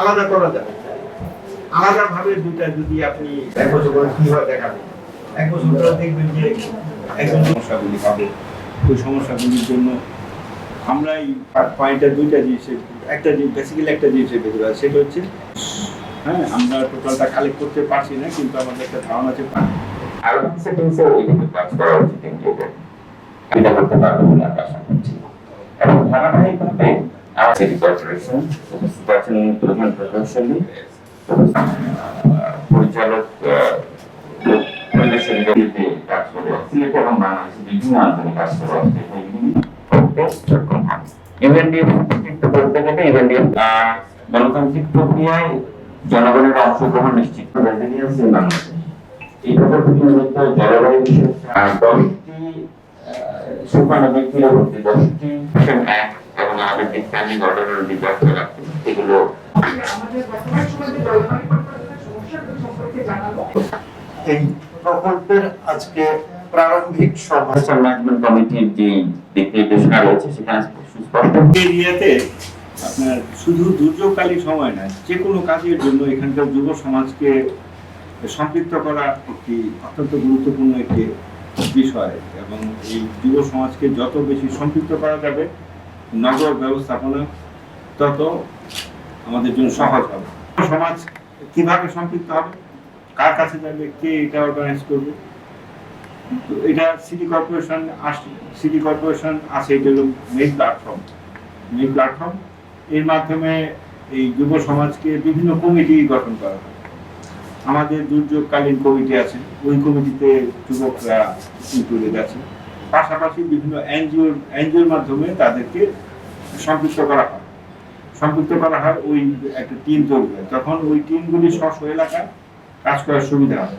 আলাদা করা যাবে আলাদা ভাবে দুইটা যদি আপনি এক বছর পরে কি হয় দেখাবেন? এক বছর পরে দেখবেন যে একজন সমস্যাগুলি হবে। ওই সমস্যাগুলির জন্য আমরা এই পয়েন্টটা দুইটা জিনিসের একটা জিনিস বেসিক্যালি একটা জিনিসের ভেতরে আছে, সেটা হচ্ছে হ্যাঁ আমরা টোটালটা কালেক্ট করতে পারছি না, কিন্তু আমাদের একটা ধারণা আছে আরও সেটিংসে এদিকে কাজ করা উচিত এটা করতে পারবে বলে আশা করছি। এবং ধারাবাহিকভাবে সিটি কর্পোরেশন উপস্থিত আছেন প্রধান প্রকৌশলী, পরিচালক কাজ করে এবং আসছে সেইগুলি করতে গণতান্ত্রিক প্রক্রিয়ায় জনগণের অংশগ্রহণ নিশ্চিত রেজিলিয়েন্স ইন বাংলাদেশ। এই প্রকল্পটি মূলত জলবায়ু দশটি এবং এগুলো এই প্রকল্পের আজকে প্রারম্ভিক সভা ম্যানেজমেন্ট কমিটির যে নির্দেশনা রয়েছে সেখানে সুস্পষ্ট। এরিয়াতে আপনার শুধু দুর্যোগকালীন সময় না যে কোনো কাজের জন্য এখানকার যুব সমাজকে সম্পৃক্ত করা একটি অত্যন্ত গুরুত্বপূর্ণ একটি বিষয়। এবং এই যুব সমাজকে যত বেশি সম্পৃক্ত করা যাবে নগর ব্যবস্থাপনা, তত আমাদের জন্য সহজ হবে। সমাজ কীভাবে সম্পৃক্ত হবে? কার কাছে যাবে? কে এটা অর্গানাইজ করবে? এটা সিটি কর্পোরেশন সিটি কর্পোরেশন আছে, এটা হলো মেইন প্ল্যাটফর্ম মেইন প্ল্যাটফর্ম এর মাধ্যমে এই যুব সমাজকে বিভিন্ন কমিটি গঠন করা হয়। আমাদের দুর্যোগকালীন কমিটি আছে, ওই কমিটিতে যুবকরা ইনক্লুডেড আছে পাশাপাশি বিভিন্ন এনজিও, এনজিওর মাধ্যমে তাদেরকে সম্পৃক্ত করা হয়। সম্পৃক্ত করা হয় ওই একটা টিম তৈরি হয় তখন ওই টিমগুলি স্ব এলাকায় কাজ করার সুবিধা হয়।